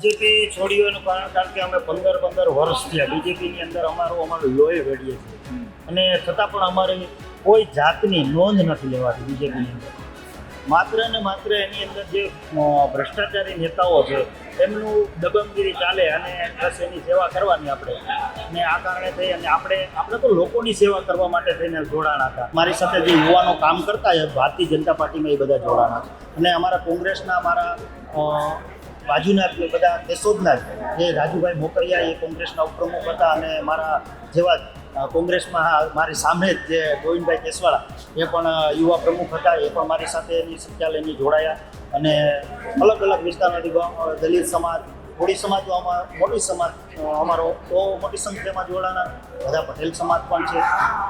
BJP છોડ્યું એનું કારણ કારણ કે અમે પંદર પંદર વર્ષ થયા. બીજેપીની અંદર અમારું અમારું લોહી વેડીએ છીએ. અને છતાં પણ અમારી કોઈ જાતની નોંધ નથી લેવાતી બીજેપીની અંદર. માત્ર ને માત્ર એની અંદર જે ભ્રષ્ટાચારી નેતાઓ છે એમનું દબંગગીરી ચાલે અને બસ એની સેવા કરવાની આપણે. અને આ કારણે થઈ અને આપણે આપણે તો લોકોની સેવા કરવા માટે થઈને જોડાણા હતા. મારી સાથે જે યુવાનો કામ કરતા ભારતીય જનતા પાર્ટીમાં એ બધા જોડાણ. હતા અને અમારા કોંગ્રેસના અમારા અ, બાજુના બધા કેશોદના જ જે રાજુભાઈ મોકરિયા એ કોંગ્રેસના ઉપપ્રમુખ હતા અને મારા જેવા કોંગ્રેસમાં મારી સામે જ જે ગોવિંદભાઈ કેસવાળા, એ પણ યુવા પ્રમુખ હતા, એ પણ મારી સાથે એની સંખ્યા લઈને જોડાયા અને અલગ અલગ વિસ્તારના દલિત સમાજ કોળી સમાજ મોટી સમાજ અમારો તો મોટી સંખ્યામાં જોડાના, બધા પટેલ સમાજ પણ છે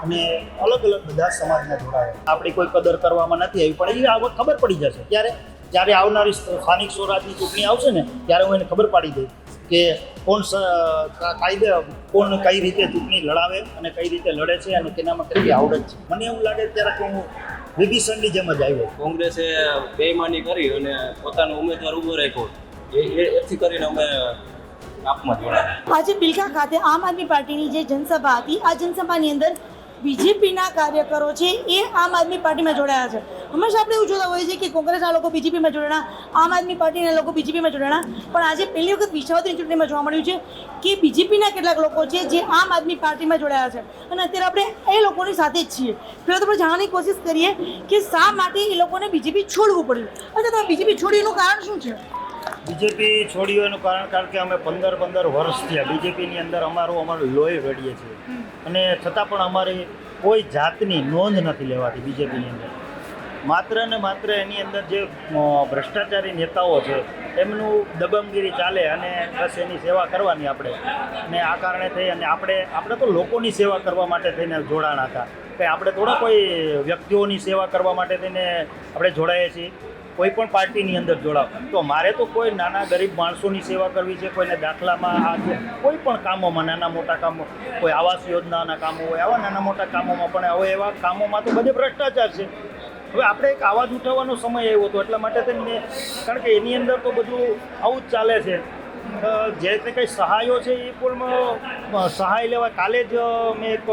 અને અલગ અલગ બધા સમાજના જોડાયા. આપણી કોઈ કદર કરવામાં નથી આવી, પણ એ આ ખબર પડી જશે. ત્યારે જ્યારે આવનારી સ્થાનિક સ્વરાજની ચૂંટણી આવશે ને ત્યારે હું એને ખબર પાડી દઈશ કે કોણ કાયદે કોણ કઈ રીતે ચૂંટણી લડાવે અને કઈ રીતે લડે છે અને કેનામાં કેટલી આવડત છે. મને એવું લાગે ત્યારે કે હું વિભીષણની જેમ જ આવ્યો. કોંગ્રેસે બેમાની કરી અને પોતાનો ઉમેદવાર ઊભો રાખ્યો. એ- એથી કરીને અમે આપમાં જોડાયા. આજે બિલકા ખાતે આમ આદમી પાર્ટીની જે જનસભા હતી આ જનસભાની અંદર બીજેપીના કાર્યકરો છે, એ આમ આદમી પાર્ટીમાં જોડાયા છે. હંમેશા આપણે એવું જોતા હોઈએ છીએ કે કોંગ્રેસના લોકો બીજેપીમાં જોડાણા, આમ આદમી પાર્ટીના લોકો બીજેપીમાં જોડાણા. પણ આજે પહેલી વખત વિસાવદરી ચૂંટણીમાં જોવા મળ્યું છે કે બીજેપીના કેટલાક લોકો છે, જે આમ આદમી પાર્ટીમાં જોડાયા છે. અને અત્યારે આપણે એ લોકોની સાથે જ છીએ. પહેલાં તો આપણે જાણવાની કોશિશ કરીએ કે શા માટે એ લોકોને બીજેપી છોડવું પડ્યું? અચ્છા તમે બીજેપી છોડ્યું એનું કારણ શું છે? બીજેપી છોડ્યું એનું કારણ કારણ કે અમે પંદર પંદર વર્ષ થયા. બીજેપીની અંદર અમારું અમારું લોહી રડીએ છીએ. અને છતાં પણ અમારી કોઈ જાતની નોંધ નથી લેવાતી બીજેપીની અંદર. માત્ર ને માત્ર એની અંદર જે ભ્રષ્ટાચારી નેતાઓ છે, એમનું દબમગીરી ચાલે અને બસ એની સેવા કરવાની આપણે. અને આ કારણે થઈ અને આપણે આપણે તો લોકોની સેવા કરવા માટે થઈને જોડાણા હતા. કે આપણે થોડા કોઈ વ્યક્તિઓની સેવા કરવા માટે થઈને આપણે જોડાઈએ છીએ. કોઈ પણ પાર્ટીની અંદર જોડાવ. તો મારે તો કોઈ નાના ગરીબ માણસોની સેવા કરવી છે, કોઈને દાખલામાં આ છે કોઈ પણ કામોમાં, નાના મોટા કામો, કોઈ આવાસ યોજનાના કામો હોય, આવા નાના મોટા કામોમાં પણ હવે એવા કામોમાં તો બધે ભ્રષ્ટાચાર છે. હવે આપણે એક અવાજ ઉઠાવવાનો સમય આવ્યો હતો, એટલા માટે થઈને કારણ કે એની અંદર તો બધું આવું જ ચાલે છે. જે કંઈ સહાયો છે એ પણ સહાય લેવા, કાલે જ મેં એક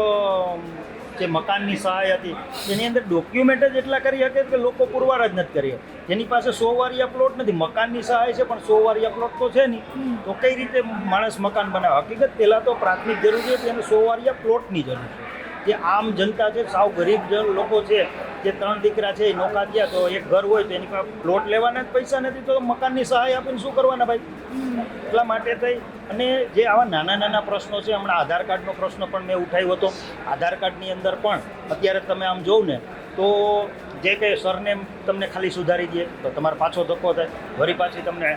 જે મકાનની સહાય હતી એની અંદર ડોક્યુમેન્ટ જ એટલા કરી શકે કે લોકો પુરવાર જ નથી કરી. જેની પાસે સો વારિયા પ્લોટ નથી, મકાનની સહાય છે, પણ સો વારિયા પ્લોટ તો છે નહીં. તો કઈ રીતે માણસ મકાન બનાવે? હકીકત પહેલાં તો પ્રાથમિક જરૂરિયાત એને સો વારિયા પ્લોટની જરૂર છે. જે આમ જનતા છે, સાવ ગરીબ લોકો છે, જે ત્રણ દીકરા છે, એ નોકા ગયા, તો એક ઘર હોય તો એની પાસે પ્લોટ લેવાના જ પૈસા નથી, તો મકાનની સહાય આપીને શું કરવાના ભાઈ? એટલા માટે થઈ. અને જે આવા નાના નાના પ્રશ્નો છે, હમણાં આધાર કાર્ડનો પ્રશ્ન પણ મેં ઉઠાવ્યો હતો. આધાર કાર્ડની અંદર પણ અત્યારે તમે આમ જોવ ને, તો જે કંઈ સરનેમ તમને ખાલી સુધારી દે, તો તમારો પાછો ધક્કો થાય. વળી પાછી તમને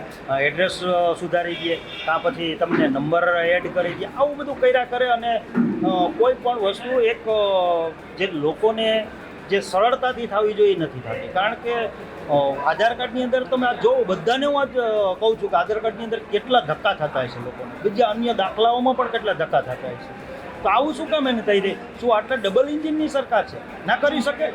એડ્રેસ સુધારી દે, કાં પછી તમને નંબર એડ કરી દે. આવું બધું કર્યા કરે અને કોઈ પણ વસ્તુ એક જે લોકોને જે સરળતાથી થવી જોઈએ નથી થતી. કારણ કે આધાર કાર્ડની અંદર તમે આ જોવો બધાને હું આજ કહું છું કે આધાર કાર્ડની અંદર કેટલા ધક્કા થતા હશે લોકોને. બીજા અન્ય દાખલાઓમાં પણ કેટલા ધક્કા થતા હશે તો આવું શું કામ એને થઈ રહી? શું આટલા ડબલ ઇન્જિનની સરકાર છે? ના કરી શકે?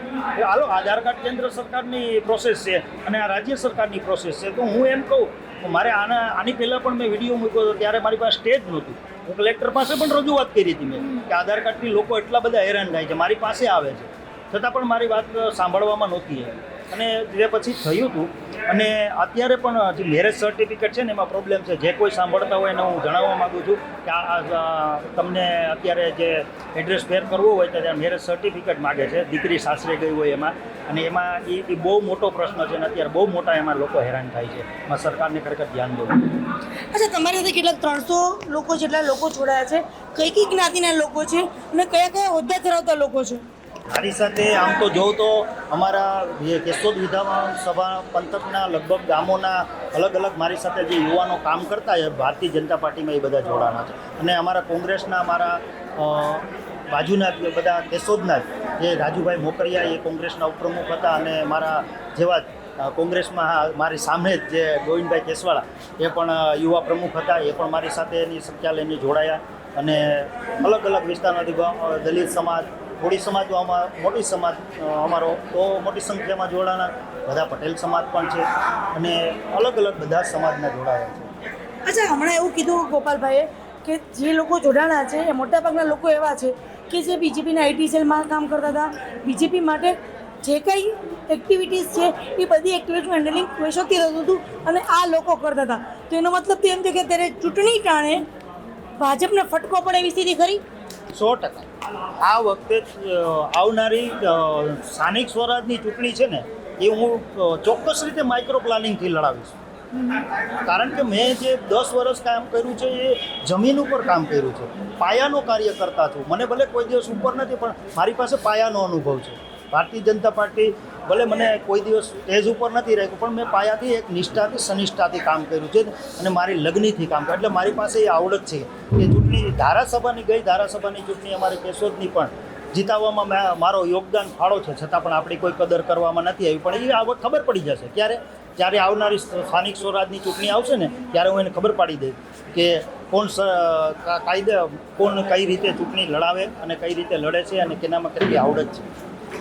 હાલો, આધાર કાર્ડ કેન્દ્ર સરકારની પ્રોસેસ છે અને આ રાજ્ય સરકારની પ્રોસેસ છે. તો હું એમ કહું મારે આના, આની પહેલાં પણ મેં વીડિયો મૂક્યો હતો, ત્યારે મારી પાસે સ્ટેજ નહોતું. હું કલેક્ટર પાસે પણ રજૂઆત કરી હતી મેં, કે આધાર કાર્ડથી લોકો એટલા બધા હેરાન થાય છે, મારી પાસે આવે છે. છતાં પણ મારી વાત સાંભળવામાં નહોતી આવી. અને જે પછી થયું હતું અને અત્યારે પણ જે મેરેજ સર્ટિફિકેટ છે ને એમાં પ્રોબ્લેમ છે. જે કોઈ સાંભળતા હોય એને હું જણાવવા માગું છું કે આ તમને અત્યારે જે એડ્રેસ ફેર કરવો હોય તો ત્યાં મેરેજ સર્ટિફિકેટ માગે છે. દીકરી સાસરે ગઈ હોય એમાં. અને એમાં એ બહુ મોટો પ્રશ્ન છે અને અત્યારે બહુ મોટા એમાં લોકો હેરાન થાય છે. એમાં સરકારને ખરેખર ધ્યાન દેવું અચ્છા, તમારી સાથે કેટલાક ત્રણસો લોકો જેટલા લોકો જોડાયા છે. કઈ કઈ જ્ઞાતિના લોકો છે અને કયા કયા હોદ્દા ધરાવતા લોકો છે? મારી સાથે આમ તો જોઉં તો અમારા કેશોદ વિધાનસભા પંથકના લગભગ ગામોના અલગ અલગ મારી સાથે જે યુવાનો કામ કરતા હોય ભારતીય જનતા પાર્ટીમાં એ બધા જોડાણા છે. અને અમારા કોંગ્રેસના અમારા બાજુના બધા કેશોદના જે રાજુભાઈ મોકરિયા એ કોંગ્રેસના ઉપપ્રમુખ હતા અને મારા જેવા કોંગ્રેસમાં મારી સામે જ જે ગોવિંદભાઈ કેસવાળા એ પણ યુવા પ્રમુખ હતા, એ પણ મારી સાથે એની સંખ્યા લઈને જોડાયા. અને અલગ અલગ વિસ્તારમાંથી દલિત સમાજ કોળી સમાજ મોટી સમાજ અમારો, તો મોટી સંખ્યામાં જોડાણા બધા પટેલ સમાજ પણ છે અને અલગ અલગ બધા સમાજના જોડાયા છે. અચ્છા, હમણાં એવું કીધું ગોપાલભાઈએ કે જે લોકો જોડાણા છે, એ મોટાભાગના લોકો એવા છે કે જે બીજેપીના આઈટી સેલમાં કામ કરતા હતા. બીજેપી માટે જે કંઈ એક્ટિવિટીઝ છે, એ બધી એક્ટિવિટીનું હેન્ડલિંગ કેશોદથી થતું હતું અને આ લોકો કરતા હતા. તો એનો મતલબ તો એમ છે કે ત્યારે ચૂંટણી ટાણે ભાજપને ફટકો પડે એવી સ્થિતિ ખરી? સો ટકા. આ વખતે આવનારી સ્થાનિક સ્વરાજની ચૂંટણી છે ને, એ હું ચોક્કસ રીતે માઇક્રો પ્લાનિંગથી લડાવીશ. કારણ કે મેં જે દસ વર્ષ કામ કર્યું છે, એ જમીન ઉપર કામ કર્યું છે. પાયાનો કાર્ય કરતા છું. મને ભલે કોઈ દિવસ ઉપર નથી, પણ મારી પાસે પાયાનો અનુભવ છે. ભારતીય જનતા પાર્ટી ભલે મને કોઈ દિવસ સ્ટેજ ઉપર નથી રાખ્યું, પણ મેં પાયાથી એક નિષ્ઠાથી, સનિષ્ઠાથી કામ કર્યું છે અને મારી લગ્નથી કામ કર્યું. એટલે મારી પાસે એ આવડત છે કે ચૂંટણી, ધારાસભાની ગઈ, ધારાસભાની ચૂંટણી અમારે કેશોદની પણ જીતાવવામાં મારો યોગદાન ફાળો છે. છતાં પણ આપણી કોઈ કદર કરવામાં નથી આવી. પણ એ આ ખબર પડી જશે. ક્યારે? જ્યારે આવનારી સ્થાનિક સ્વરાજની ચૂંટણી આવશે ને, ત્યારે હું એને ખબર પાડી દઈશ કે કોણ કાયદે કોણ કઈ રીતે ચૂંટણી લડાવે અને કઈ રીતે લડે છે અને કેનામાં કેટલી આવડત છે.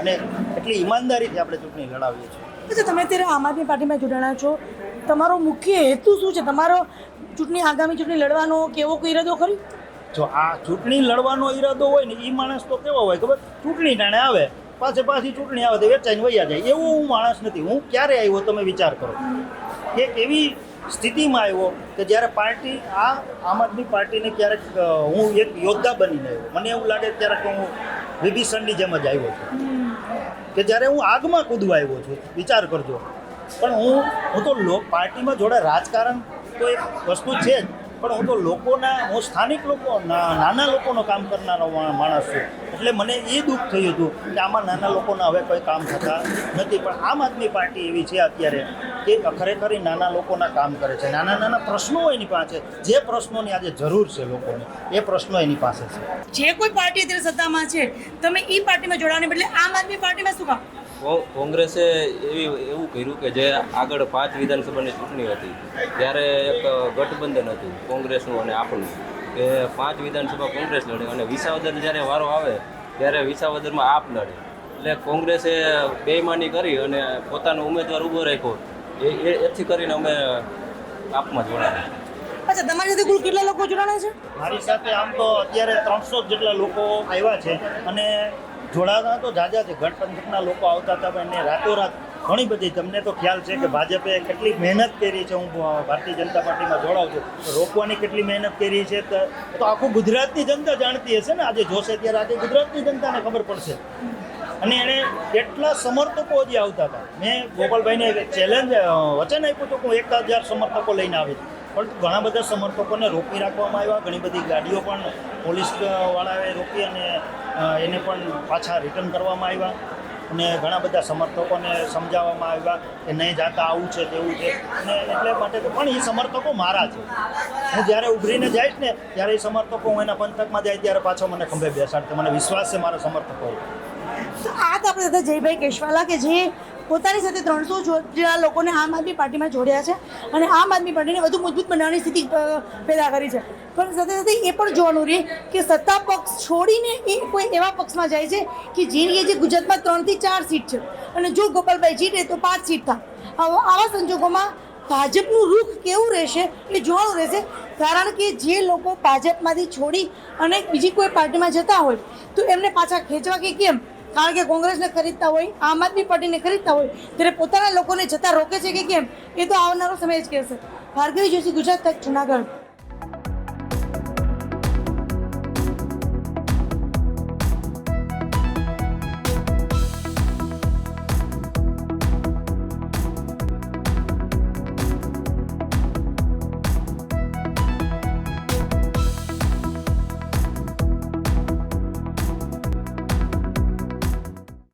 અને એટલી ઈમાનદારીથી આપણે ચૂંટણી લડાવીએ છીએ. અચ્છા, તમે અત્યારે આમ આદમી પાર્ટીમાં જોડાણા છો. તમારો મુખ્ય હેતુ શું છે? તમારો ચૂંટણી, આગામી ચૂંટણી લડવાનો કે એવો કોઈ ઈરાદો ખરી? જો આ ચૂંટણી લડવાનો ઈરાદો હોય ને એ માણસ તો કેવો હોય ખબર? ચૂંટણી ટાણે આવે, પાછે પાછી ચૂંટણી આવે તો વેચાઈને વૈયા જાય. એવું હું માણસ નથી. હું ક્યારે આવ્યો તમે વિચાર કરો. એક એવી સ્થિતિમાં આવ્યો કે જ્યારે પાર્ટી, આ આમ આદમી પાર્ટીને ક્યારેક હું એક યોદ્ધા બનીને આવ્યો. મને એવું લાગે ક્યારેક હું વિભીષણની જેમ જ આવ્યો છું. કે જ્યારે હું આગમાં કૂદવા આવ્યો છું, વિચાર કરજો. પણ હું હું તો લો, પાર્ટીમાં જોડે રાજકારણ તો એક વસ્તુ છે જ. પણ હું તો લોકોના, હું સ્થાનિક લોકો નાના લોકોનો કામ કરનારો માણસ છું. એટલે મને એ દુઃખ થયું હતું કે આમાં નાના લોકોના હવે કોઈ કામ થતા નથી. પણ આમ આદમી પાર્ટી એવી છે અત્યારે કે ખરેખર નાના લોકોના કામ કરે છે. નાના નાના પ્રશ્નો એની પાસે જે પ્રશ્નોની આજે જરૂર છે લોકોને, એ પ્રશ્નો એની પાસે છે. જે કોઈ પાર્ટી અત્યારે સત્તામાં છે, તમે એ પાર્ટીમાં જોડાવાને બદલે આમ આદમી પાર્ટીમાં શું કામ? કોંગ્રેસે એવી એવું કર્યું કે જે આગળ પાંચ વિધાનસભાની ચૂંટણી હતી ત્યારે એક ગઠબંધન હતું કોંગ્રેસનું અને આપણું કે પાંચ વિધાનસભા કોંગ્રેસ લડે અને વિસાવદર જ્યારે વારો આવે ત્યારે વિસાવદરમાં આપ લડે. એટલે કોંગ્રેસે બેઈમાની કરી અને પોતાનો ઉમેદવાર ઊભો રાખ્યો. એ એ- એથી કરીને અમે આપમાં જોડાયા. અચ્છા તમારી સાથે કુલ કેટલા લોકો જોડાણા છે? મારી સાથે આમ તો અત્યારે ત્રણસો જેટલા લોકો આવ્યા છે અને જોડાતા તો જાજા છે. ગઠબંધનના લોકો આવતા હતા, પણ એને રાતોરાત ઘણી બધી, તમને તો ખ્યાલ છે કે ભાજપે કેટલી મહેનત કરી છે. હું ભારતીય જનતા પાર્ટીમાં જોડાઉં છું. રોકવાની કેટલી મહેનત કરી છે તો આખું ગુજરાતની જનતા જાણતી હશે ને? આજે જોશે ત્યારે આજે ગુજરાતની જનતાને ખબર પડશે. અને એણે કેટલા સમર્થકો જે આવતા હતા. મેં ગોપાલભાઈને ચેલેન્જ વચન આપ્યું હતું કે હું એક હજાર સમર્થકો લઈને આવીશ. પણ ઘણા બધા સમર્થકોને રોકી રાખવામાં આવ્યા. ઘણી બધી ગાડીઓ પણ પોલીસ વાળાએ રોકી અને એને પણ પાછા રિટર્ન કરવામાં આવ્યા. અને ઘણા બધા સમર્થકોને સમજાવવામાં આવ્યા કે નહીં, જાતા આવું છે તેવું છે. અને એટલે માટે તો પણ એ સમર્થકો મારા છે. હું જ્યારે ઉભરીને જઈશ ને, ત્યારે એ સમર્થકો હું એના પંથકમાં જાય ત્યારે પાછો મને ખંભે બેસાડશે. મને વિશ્વાસ છે મારા સમર્થકો આ તો આપણે જયભાઈ કેશવાલા કે જે પોતાની સાથે ત્રણસો જેટલા લોકોને આમ આદમી પાર્ટીમાં જોડ્યા છે અને આમ આદમી પાર્ટીને વધુ મજબૂત બનાવવાની સ્થિતિ પેદા કરી છે. પણ સાથે સાથે એ પણ જોવાનું રહે કે સત્તા પક્ષ છોડીને એ કોઈ એવા પક્ષમાં જાય છે કે જેની જે ગુજરાતમાં ત્રણથી ચાર સીટ છે. અને જો ગોપાલભાઈ જીતે તો પાંચ સીટ થાય. આવા સંજોગોમાં ભાજપનું રૂખ કેવું રહેશે એ જોવાનું રહેશે. કારણ કે જે લોકો ભાજપમાંથી છોડી અને બીજી કોઈ પાર્ટીમાં જતા હોય, તો એમને પાછા ખેંચવા કે કેમ? કારણ કે કોંગ્રેસને ખરીદતા હોય, આમ આદમી પાર્ટીને ખરીદતા હોય, ત્યારે પોતાના લોકોને જતા રોકે છે કે કેમ? એ તો આવનારો સમય જ કહેશે. ભાર્ગવી જોશી, ગુજરાત તક જુનાગઢ.